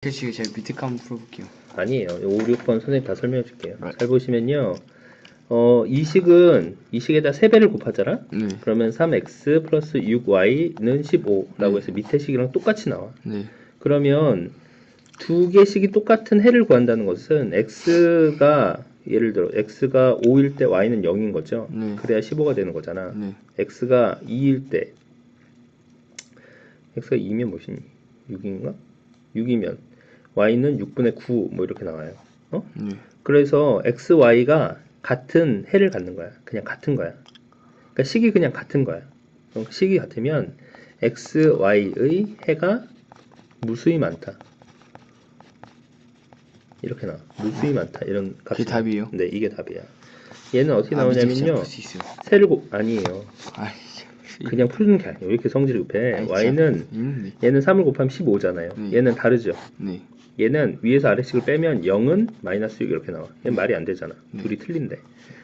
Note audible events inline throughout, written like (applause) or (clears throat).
글씨 제가 밑에 거 한번 풀어볼게요. 아니에요. 5, 6번 선생님 다 설명해 줄게요. 네. 잘 보시면요. 어, 이 식은 이 식에다 3배를 곱하잖아? 네. 그러면 3x 플러스 6y는 15라고 해서 밑에 식이랑 똑같이 나와. 네. 그러면 두 개씩이 똑같은 해를 구한다는 것은 x가 예를 들어 x가 5일 때 y는 0인 거죠. 네. 그래야 15가 되는 거잖아. 네. x가 2일 때 x가 2면 무엇이니? 6인가? 6이면 y는 6분의 9 뭐 이렇게 나와요. 어? 네. 그래서 x, y가 같은 해를 갖는 거야. 그냥 같은 거야. 그러니까 식이 그냥 같은 거야. 식이 같으면 x, y의 해가 무수히 많다. 이렇게 나와. 무수히 많다. 이런 값이 그게 답이에요? 네, 이게 답이야. 얘는 어떻게 아, 나오냐면요. 세를 곱 아니에요. 아, 그냥 푸는 게 아니에요. 왜 이렇게 성질이 급해? y는. 얘는 3을 곱하면 15잖아요. 네. 얘는 다르죠. 네. 얘는 위에서 아래식을 빼면 0은 마이너스 6 이렇게 나와. 얘는 말이 안 되잖아. 네. 둘이 틀린데.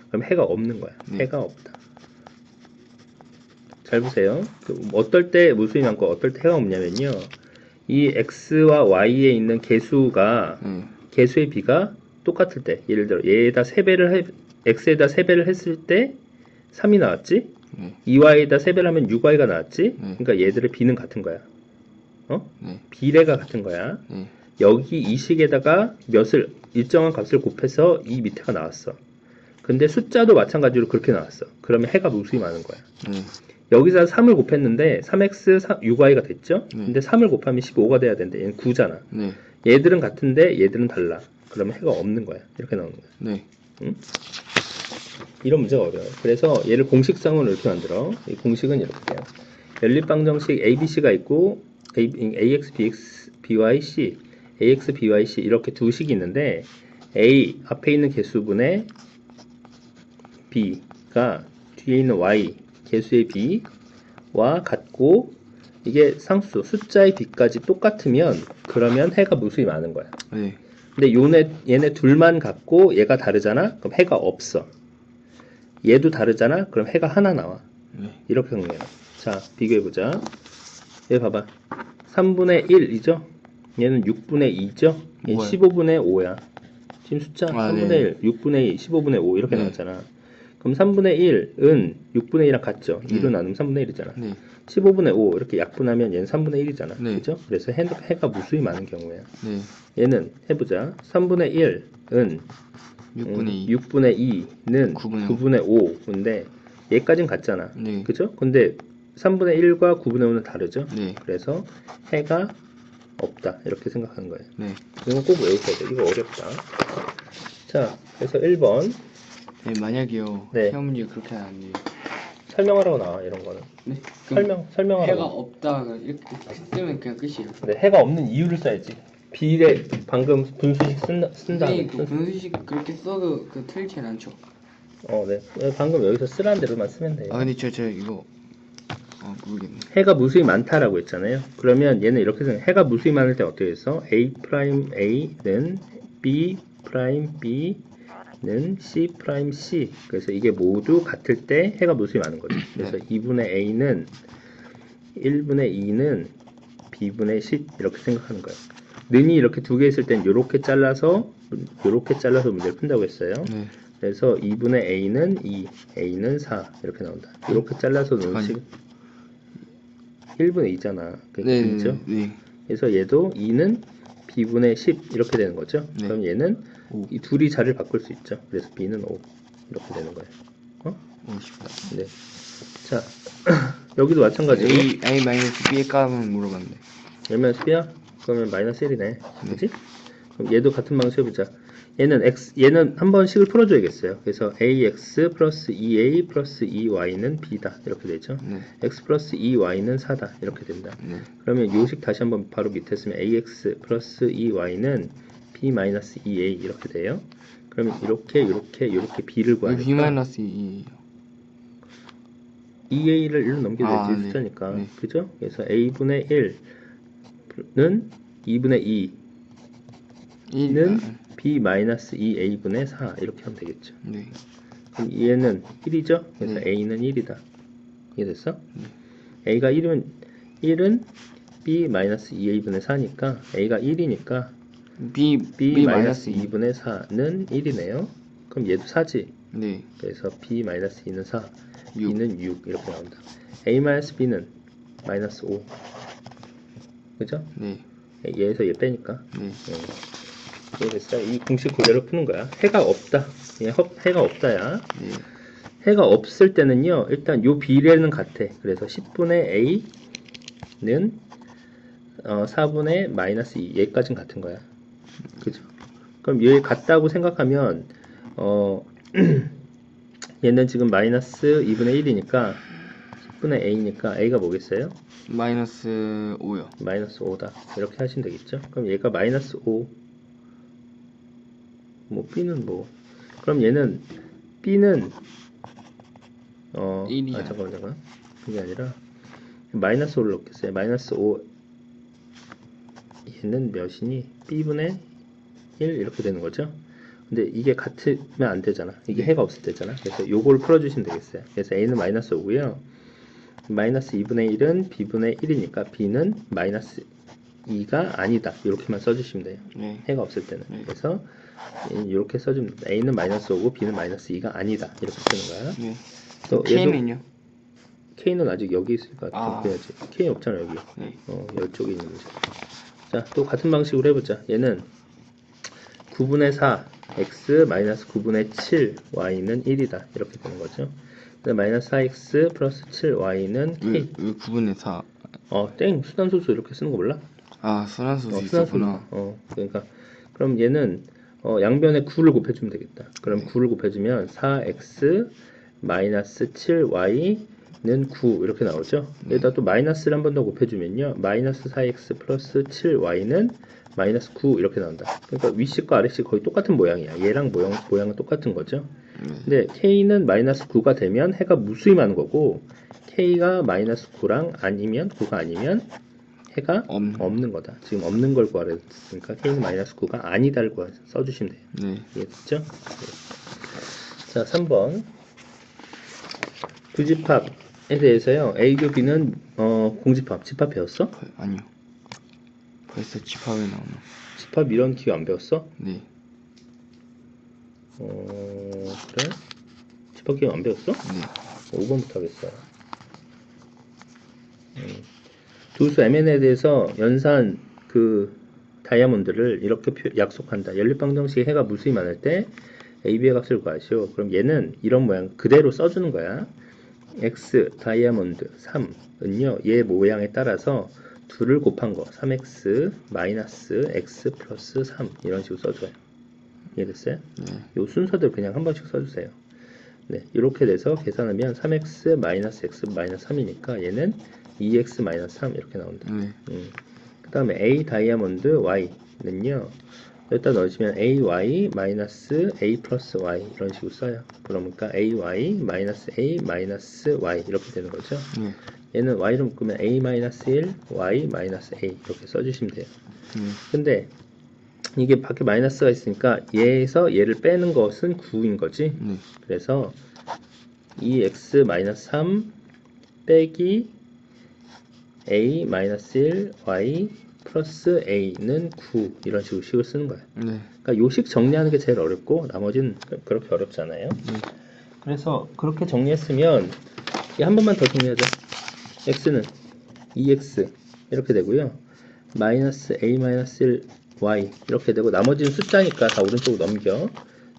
그럼 해가 없는 거야. 네. 해가 없다. 잘 보세요. 그 어떨 때 무수히 많고 어떨 때 해가 없냐면요. 이 x와 y에 있는 개수가 네. 개수의 비가 똑같을 때 예를 들어 얘에다 3배를 해, x에다 3배를 했을 때 3이 나왔지? 네. 2y에다 3배를 하면 6y가 나왔지? 네. 그러니까 얘들의 비는 같은 거야. 어? 네. 비례가 같은 거야. 네. 여기 이 식에다가 몇을 일정한 값을 곱해서 이 밑에가 나왔어. 근데 숫자도 마찬가지로 그렇게 나왔어. 그러면 해가 무수히 많은 거야. 네. 여기서 3을 곱했는데 3x 6y가 됐죠? 네. 근데 3을 곱하면 15가 돼야 되는데 얘는 9잖아. 네. 얘들은 같은데 얘들은 달라. 그러면 해가 없는 거야. 이렇게 나오는 거야. 네. 이런 문제가 어려워요. 그래서 얘를 공식상으로 이렇게 만들어. 이 공식은 이렇게요. 연립방정식 ABC가 있고 A, AX, BX, BY, C, AX, BY, C 이렇게 두 식이 있는데 A 앞에 있는 개수분의 B가 뒤에 있는 Y 개수의 B와 같고 이게 상수 숫자의 B까지 똑같으면 그러면 해가 무수히 많은 거야. 네. 근데 요네, 얘네 둘만 같고 얘가 다르잖아? 그럼 해가 없어. 얘도 다르잖아? 그럼 해가 하나 나와. 네. 이렇게 정리해. 자, 비교해 보자. 얘 봐봐. 3분의 1이죠? 얘는 6분의 2죠? 얘 뭐야? 15분의 5야. 지금 숫자 아, 3분의 네. 1, 6분의 2, 15분의 5 이렇게 네. 나왔잖아. 그럼 3분의 1은 6분의 1이랑 같죠? 네. 2로 나누면 3분의 1이잖아. 네. 15분의 5 이렇게 약분하면 얘는 3분의 1이잖아. 네. 그죠? 그래서 해, 해가 무수히 많은 경우야. 네. 얘는 해보자. 3분의 1은 6분의 2. 6분의 2는 9분의 9분의 5인데 얘까진 같잖아. 네. 그죠? 근데 3분의 1과 9분의 5는 다르죠? 네. 그래서 해가 없다. 이렇게 생각하는 거예요. 네. 이건 꼭 외우셔야 돼. 이거 어렵다. 자, 그래서 1번 네, 만약에요. 네. 시험 문제 그렇게 하는데. 설명하라고 나와. 이런 거는. 네. 설명, 설명하라고. 해가 없다가 이렇게 쓰면 그냥 끝이에요. 근데 해가 없는 이유를 써야지. 비례 방금 분수식 쓴다, 쓴다. 선생님 그 분수식 그렇게 써도 그 틀리진 않죠. 어, 네. 방금 여기서 쓰라는 대로만 쓰면 돼요. 아 근데 저 저 이거 아 모르겠네. 해가 무수히 많다라고 했잖아요. 그러면 얘는 이렇게 생각. 해가 무수히 많을 때 어떻게 해서 a 프라임 a는 b 프라임 b는 c 프라임 c. 그래서 이게 모두 같을 때 해가 무수히 많은 거죠. 그래서 2분의 a는 1분의 2는 b분의 c 이렇게 생각하는 거예요. 는이 이렇게 두 개 있을 땐 이렇게 잘라서 이렇게 잘라서 문제를 푼다고 했어요. 네. 그래서 2분의 a는 2, a는 4 이렇게 나온다. 이렇게 잘라서 놓은 식 1분의 2잖아. 네. 그렇죠? 네. 그래서 얘도 2는 b분의 10 이렇게 되는 거죠. 네. 그럼 얘는 오. 이 둘이 자리를 바꿀 수 있죠. 그래서 b는 5 이렇게 되는 거예요. 어? 오 쉽다. 네. 자 (clears throat) 여기도 마찬가지로 A A 마이너스 B의 값은 물어봤는데. 열면 b야 그러면 마이너스 1이네. 그렇지? 그럼 얘도 같은 방식으로 해보자. 얘는 x 얘는 한번 식을 풀어줘야겠어요. 그래서 ax 플러스 2a 플러스 2y는 b다 이렇게 되죠. 네. x 플러스 2y는 4다 이렇게 된다. 네. 그러면 요식 다시 한번 바로 밑에 쓰면 ax 플러스 2y는 b 마이너스 2a 이렇게 돼요. 그러면 이렇게 이렇게 이렇게 b를 왜 B 구하니까 마이너스 2? 2a를 1로 넘기면 아, 되지 네. 숫자니까 네. 그죠? 그래서 a분의 1는 2분의 2는 b 마이너스 2a분의 4 이렇게 하면 되겠죠. 네. 그럼 얘는 1이죠? 그래서 네. a는 1이다. 이해됐어? 네. a가 1이면 1은 b 마이너스 2a분의 4니까 a가 1이니까 B b, B 마이너스 마이너스 2. 2분의 4는 1이네요. 그럼 얘도 4지. 네. 그래서 b 마이너스 2는 4, 6. 2는 6 이렇게 나온다. a 마이너스 b는 마이너스 5. 그죠? 네. 얘에서 얘 빼니까. 네. 네. 그래서 이 공식 그대로 푸는 거야. 해가 없다. 얘 허- 해가 없다야. 네. 해가 없을 때는요. 일단 요 비례는 같아. 그래서 10분의 a는 어, 4분의 마이너스 2 얘까지는 같은 거야. 그죠? 그럼 얘 같다고 생각하면 어 (clears throat) 얘는 지금 마이너스 2분의 1이니까 10분의 a니까 a가 뭐겠어요? 마이너스 5요. 마이너스 5다. 이렇게 하시면 되겠죠? 그럼 얘가 마이너스 5. 뭐 b는 뭐 그럼 얘는 b는 어 일이야. 아, 잠깐만 잠깐 그게 아니라 마이너스 5를 넣겠어요. 마이너스 5 얘는 몇이니? b분의 1 이렇게 되는 거죠? 근데 이게 같으면 안 되잖아. 이게 해가 없을 때잖아. 그래서 요걸 풀어주시면 되겠어요. 그래서 a는 마이너스 5고요. 마이너스 2분의 1은 b분의 1이니까 b는 마이너스 2가 아니다. 이렇게만 써주시면 돼요. 네. 해가 없을 때는. 네. 그래서 이렇게 써주면 돼. a는 마이너스 5고 b는 마이너스 2가 아니다. 이렇게 쓰는 거야. 네. 또 K는요? k는 아직 여기 있으니까 아. 그래야지. k 없잖아 여기. 네. 어, 이쪽에 있는 거죠. 자, 또 같은 방식으로 해보자. 얘는 9분의 4 x 마이너스 9분의 7 y는 1이다. 이렇게 되는 거죠. 마이너스 4x 플러스 7 y는 k. 왜, 왜 9분의 4? 어, 땡 수단소수 이렇게 쓰는 거 몰라? 아, 순환수도 어, 있었구나. 수단소수. 어, 그러니까 그럼 얘는 어, 양변에 9를 곱해주면 되겠다. 그럼 9를 곱해주면 4x 마이너스 7y는 9 이렇게 나오죠. 여기다 또 마이너스를 한 번 더 곱해주면요. 마이너스 4x 플러스 7y는 마이너스 9 이렇게 나온다. 그러니까 위식과 아래식 거의 똑같은 모양이야. 얘랑 모양, 모양은 똑같은 거죠. 네. 근데 k는 마이너스 9가 되면 해가 무수히 많은 거고 k가 마이너스 9랑 아니면 9가 아니면 해가 없는. 없는 거다. 지금 없는 걸 구하랬으니까 k는 마이너스 9가 아니다를 구하 써주시면 돼요. 네. 이해됐죠? 네. 자, 3번 부집합에 대해서요. A교 B는 어, 공집합, 집합 배웠어? 벌- 아니요. 벌써 집합에 나오나? 집합 이런 기호 안 배웠어? 네. 어, 그래? 집합 기호 안 배웠어? 네. 5번부터 하겠어요. 음. 두수 MN에 대해서 연산 그 다이아몬드를 이렇게 표- 약속한다. 연립방정식의 해가 무수히 많을 때 AB의 값을 구하시오. 그럼 얘는 이런 모양 그대로 써주는 거야. X 다이아몬드 3은요. 얘 모양에 따라서 둘을 곱한 거 3x 마이너스 x 플러스 3 이런 식으로 써줘요. 이해됐어요? 네. 요 순서대로 그냥 한 번씩 써주세요. 네, 이렇게 돼서 계산하면 3x 마이너스 x 마이너스 3이니까 얘는 2x 마이너스 3 이렇게 나온다. 네. 음. 그 다음에 a 다이아몬드 y는요. 여기다 넣으시면 ay 마이너스 a 플러스 y 이런 식으로 써요. 그러니까 ay 마이너스 a 마이너스 y 이렇게 되는 거죠. 네. 얘는 y로 묶으면 a 마이너스 1 y 마이너스 a 이렇게 써주시면 돼요. 네. 근데 이게 밖에 마이너스가 있으니까 얘에서 얘를 빼는 것은 9인 거지. 네. 그래서 2x 마이너스 3 빼기 a 마이너스 1 y 플러스 a는 9 이런 식으로 식을 쓰는 거야. 네. 그러니까 요식 정리하는 게 제일 어렵고 나머지는 그- 그렇게 어렵잖아요. 네. 그래서 그렇게 정리했으면 이한 번만 더 정리하자. x는 2x 이렇게 되고요. 마이너스 a 마이너스 1 y 이렇게 되고 나머지는 숫자니까 다 오른쪽으로 넘겨.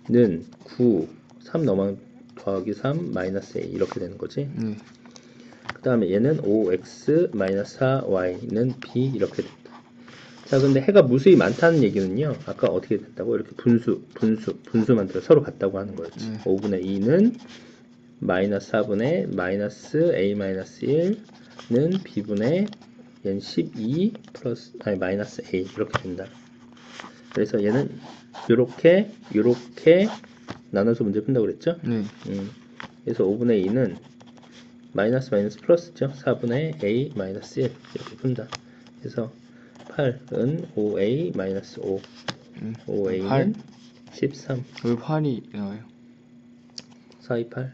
는 9, 3 넘어 더하기 3 마이너스 a 이렇게 되는 거지. 네. 그 다음에 얘는 5x 마이너스 4y는 b 이렇게 된다. 자, 근데 해가 무수히 많다는 얘기는요. 아까 어떻게 됐다고? 이렇게 분수, 분수, 분수 만 들어 서로 같다고 하는 거였지. 네. 5분의 2는 마이너스 4분의 마이너스 a 마이너스 1는 b분의 얘는 12 플러스 아니 마이너스 a 이렇게 된다. 그래서 얘는 요렇게 요렇게 나눠서 문제 푼다고 그랬죠? 네. 음, 그래서 5분의 2는 마이너스 마이너스 플러스죠. 4분의 a 마이너스 1 이렇게 푼다. 그래서 8은 5a 마이너스 5 음. 5a는 팔? 13 왜 8이 나와요? 428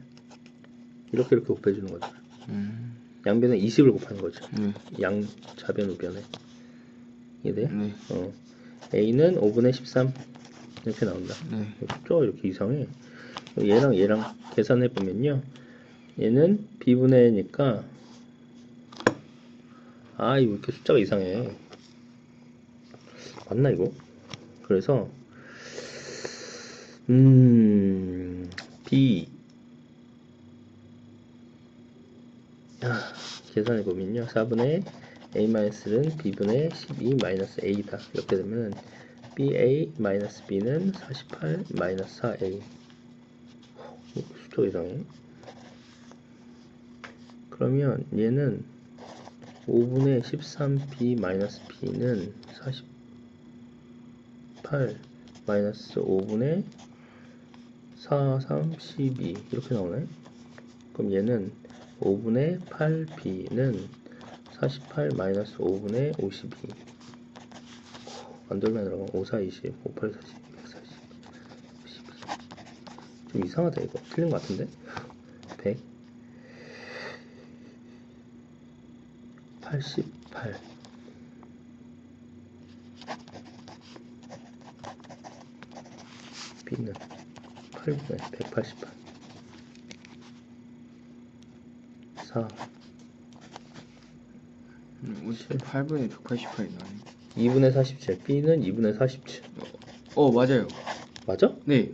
이렇게 이렇게 곱해주는 거죠. 음. 양변에 20을 곱하는 거죠. 네. 양 좌변 우변에 이해돼요? 네. 어. a는 5분의 13 이렇게 나온다. 네. 숫자가 이렇게 이상해. 얘랑 얘랑 계산해 보면요. 얘는 b분의 니까 아 이거 왜 이렇게 숫자가 이상해. 맞나 이거? 그래서 음 b 아, 계산해 보면요. 4분의 a-는 b분의 12 마이너스 a다. 이렇게 되면 ba 마이너스 b는 48 마이너스 4a. 어, 숫자 이상해. 그러면 얘는 5분의 13b 마이너스 b는 48 마이너스 5분의 4, 3, 12 이렇게 나오네. 그럼 얘는 5분의 8b는 48 마이너스 5분의 52. 안 돌면 들어가 5, 4, 20, 5, 8, 40, 140, 52. 좀 이상하다 이거. 틀린 것 같은데? 88 B는 8분의 188 4 58분에 188이 나네. 2분의 47 B는 2분의 47 어, 맞아요. 맞아? 네.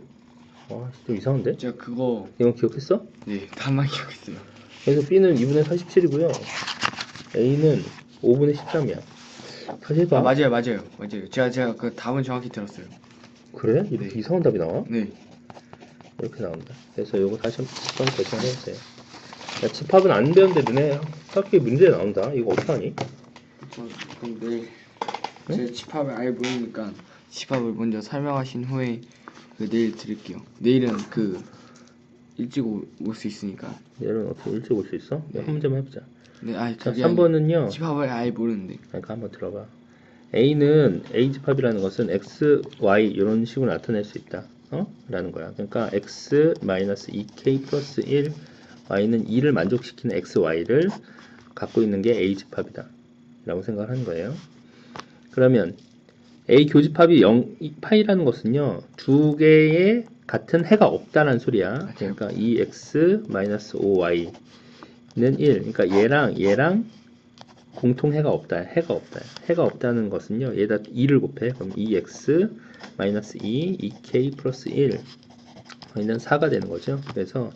와, 좀 이상한데? 제가 그거 이건 기억했어? 네, 다만 기억했어요. 그래서 B는 2분의 47이고요 A는 5분의 13이야 다시 해봐 아, 맞아요, 맞아요. 맞아요. 제가 제가 그 답은 정확히 들었어요. 그래? 이렇게 네. 이상한 답이 나와? 네. 이렇게 나온다 그래서 이거 다시 한번 계산해보세요 야, 집합은 안 배웠는데 너네 학교에 문제 나온다 이거 어떡하니? 그럼, 그럼 내일 제 집합을 아예 모르니까 집합을 먼저 설명하신 후에 그 내일 드릴게요. 내일은 그 일찍 올 수 있으니까. 얘는 어떻게 일찍 올 수 있어? 네. 한 문제만 해보자 네, 아, 자 그게 3번은요 집합을 아예 모르는데. 그러니까 한번 들어봐. A는 A 집합이라는 것은 X, Y 이런 식으로 나타낼 수 있다. 어? 라는 거야. 그러니까 X 마이너스 2K 플러스 1, Y는 2를 만족시키는 X, Y를 갖고 있는 게 A 집합이다. 라고 생각을 하는 거예요. 그러면 A 교집합이 0, 이 파이라는 것은요, 두 개의 같은 해가 없다는 소리야. 그러니까 2X 마이너스 5Y 는 1. 그러니까 얘랑 얘랑 공통해가 없다. 해가 없다. 해가 없다는 것은요. 얘다 2를 곱해. 그럼 2x 마이너스 2, 2k 플러스 1 얘는 4가 되는 거죠. 그래서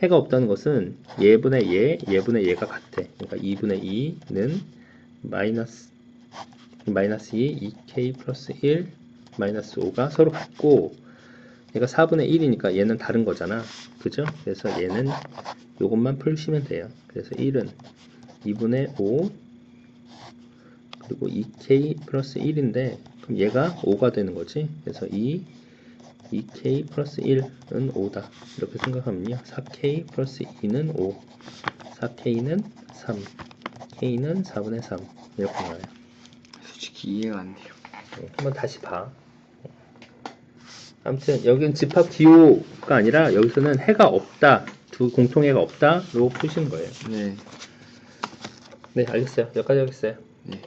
해가 없다는 것은 얘분의 얘, 얘분의 얘가 같아. 그러니까 2분의 2는 마이너스 마이너스 2, 2k 플러스 1 마이너스 5가 서로 같고 얘가 4분의 1이니까 얘는 다른 거잖아. 그죠? 그래서 얘는 요것만 풀시면 돼요. 그래서 1은 2분의 5 그리고 2k 플러스 1인데 그럼 얘가 5가 되는 거지? 그래서 2 2k 플러스 1은 5다. 이렇게 생각하면요. 4k 플러스 2는 5 4k는 3 k는 4분의 3 이렇게 나와요. 솔직히 이해가 안 돼요. 네, 한번 다시 봐. 아무튼 여기는 집합 기호가 아니라 여기서는 해가 없다 두 공통해가 없다로 푸시는 거예요 네. 네 알겠어요 여기까지 하겠어요 네.